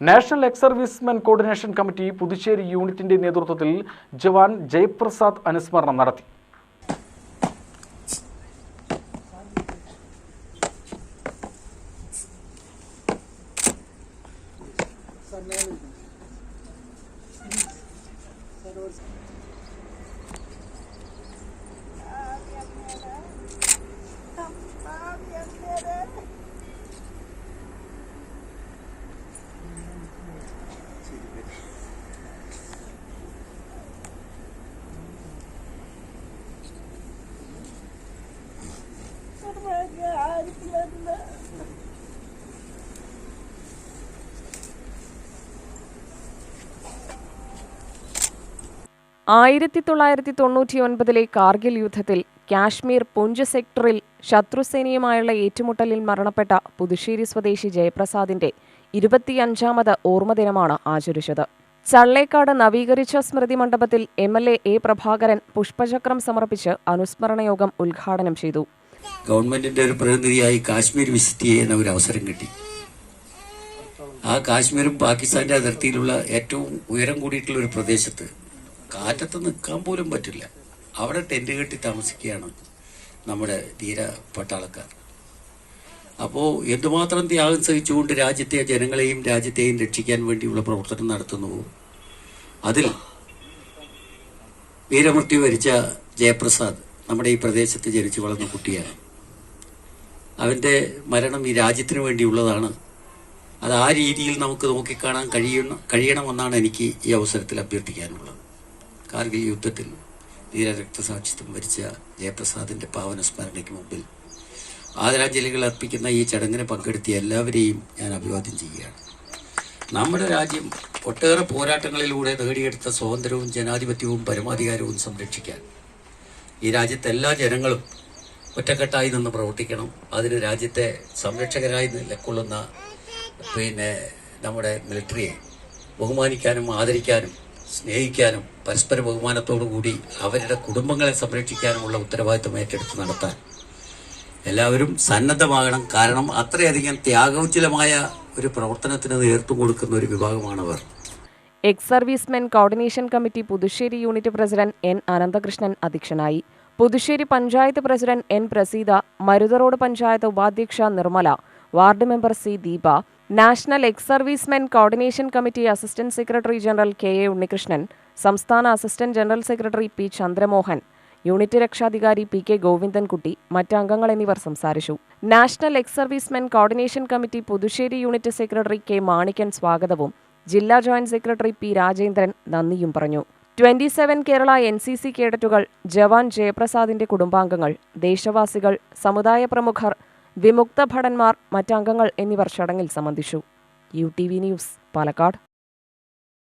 National ex servicemen coordination committee Puducherry യൂണിറ്റിന്റെ നേതൃത്വത്തിൽ ജവാൻ ജയപ്രസാദ് അനുസ്മരണം നടത്തി ആയിരത്തി തൊള്ളായിരത്തി തൊണ്ണൂറ്റി ഒൻപതിലെ കാർഗിൽ യുദ്ധത്തിൽ കാശ്മീർ പുഞ്ച് സെക്ടറിൽ ശത്രുസേനയുമായുള്ള ഏറ്റുമുട്ടലിൽ മരണപ്പെട്ട പുതുശ്ശേരി സ്വദേശി ജയപ്രസാദിന്റെ ഇരുപത്തിയഞ്ചാമത് ഓർമ്മദിനമാണ് ആചരിച്ചത്. ചള്ളേക്കാട് നവീകരിച്ച സ്മൃതി മണ്ഡപത്തിൽ എം എൽ എ പ്രഭാകരൻ പുഷ്പചക്രം സമർപ്പിച്ച് അനുസ്മരണയോഗം ഉദ്ഘാടനം ചെയ്തു. ഗവൺമെന്റിന്റെ ഒരു പ്രതിനിധിയായി കാശ്മീർ വിസിറ്റ് ചെയ്യുന്ന ഒരു അവസരം കിട്ടി. ആ കാശ്മീരും പാകിസ്ഥാന്റെ അതിർത്തിയിലുള്ള ഏറ്റവും ഉയരം കൂടിയിട്ടുള്ള ഒരു പ്രദേശത്ത് കാറ്റത്ത് നിൽക്കാൻ പോലും പറ്റില്ല. അവിടെ ടെന്റ് കെട്ടി താമസിക്കുകയാണ് നമ്മുടെ ധീര പട്ടാളക്കാർ. അപ്പോൾ എന്തുമാത്രം ത്യാഗം സഹിച്ചുകൊണ്ട് രാജ്യത്തെ ജനങ്ങളെയും രാജ്യത്തെയും രക്ഷിക്കാൻ വേണ്ടിയുള്ള പ്രവർത്തനം നടത്തുന്നു? അതിൽ വീരമൃത്യു വരിച്ച ജയപ്രസാദ് നമ്മുടെ ഈ പ്രദേശത്ത് ജനിച്ചു വളർന്ന കുട്ടിയാണ്. അവന്റെ മരണം ഈ രാജ്യത്തിന് വേണ്ടിയുള്ളതാണ്. അത് ആ രീതിയിൽ നമുക്ക് നോക്കിക്കാണാൻ കഴിയണം കഴിയണമെന്നാണ് എനിക്ക് ഈ അവസരത്തിൽ അഭ്യർത്ഥിക്കാനുള്ളത്. കാർഗിൽ യുദ്ധത്തിൽ ധീര രക്തസാക്ഷിത്വം വരിച്ച ജയപ്രസാദിന്റെ പാവന സ്മരണയ്ക്ക് മുമ്പിൽ ആദരാഞ്ജലികൾ അർപ്പിക്കുന്ന ഈ ചടങ്ങിന് പങ്കെടുത്തിയ എല്ലാവരെയും ഞാൻ അഭിവാദ്യം ചെയ്യുകയാണ്. നമ്മുടെ രാജ്യം ഒട്ടേറെ പോരാട്ടങ്ങളിലൂടെ നേടിയെടുത്ത സ്വാതന്ത്ര്യവും ജനാധിപത്യവും പരമാധികാരവും സംരക്ഷിക്കാൻ ഈ രാജ്യത്തെ എല്ലാ ജനങ്ങളും ഒറ്റക്കെട്ടായി നിന്ന് പ്രവർത്തിക്കണം. അതിന് രാജ്യത്തെ സംരക്ഷകരായി നിലക്കൊള്ളുന്ന പിന്നെ നമ്മുടെ മിലിറ്ററിയെ ബഹുമാനിക്കാനും ആദരിക്കാനും സ്നേഹിക്കാനും പരസ്പര ബഹുമാനത്തോടു കൂടി അവരുടെ കുടുംബങ്ങളെ സംരക്ഷിക്കാനുമുള്ള ഉത്തരവാദിത്വം ഏറ്റെടുത്ത് നടത്താൻ. എല്ലാവരും സന്നദ്ധമാകണം. കാരണം അത്രയധികം ത്യാഗോജ്ജലമായ ഒരു പ്രവർത്തനത്തിന് നേതൃത്വം കൊടുക്കുന്ന ഒരു വിഭാഗമാണവർ. Ex servicemen coordination committee Puthussery unit president N Ananthakrishnan അധ്യക്ഷനായി Puthussery panchayat president N Praseetha Marutharoad panchayat ഉപാധ്യക്ഷ Nirmala ward member C Deepa national ex servicemen coordination committee assistant secretary general K A Unnikrishnan സംസ്ഥാന assistant general secretary P Chandramohan unit രക്ഷാധികാരി P K Govindankutty മറ്റംഗങ്ങൾ എന്നിവർ സംസാരിച്ചു. National ex servicemen coordination committee Puthussery unit secretary K Manikkan സ്വാഗതവും ജില്ലാ joint secretary P Rajendran നന്ദിയും പറഞ്ഞു. Twenty seven Kerala N C C കേഡറ്റുകൾ ജവാൻ ജയപ്രസാദിന്റെ കുടുംബാംഗങ്ങൾ ദേശവാസികൾ സമുദായ പ്രമുഖർ വിമുക്ത ഭടന്മാർ മറ്റംഗങ്ങൾ എന്നിവർ ചടങ്ങിൽ സംബന്ധിച്ചു. U T V news Palakkad.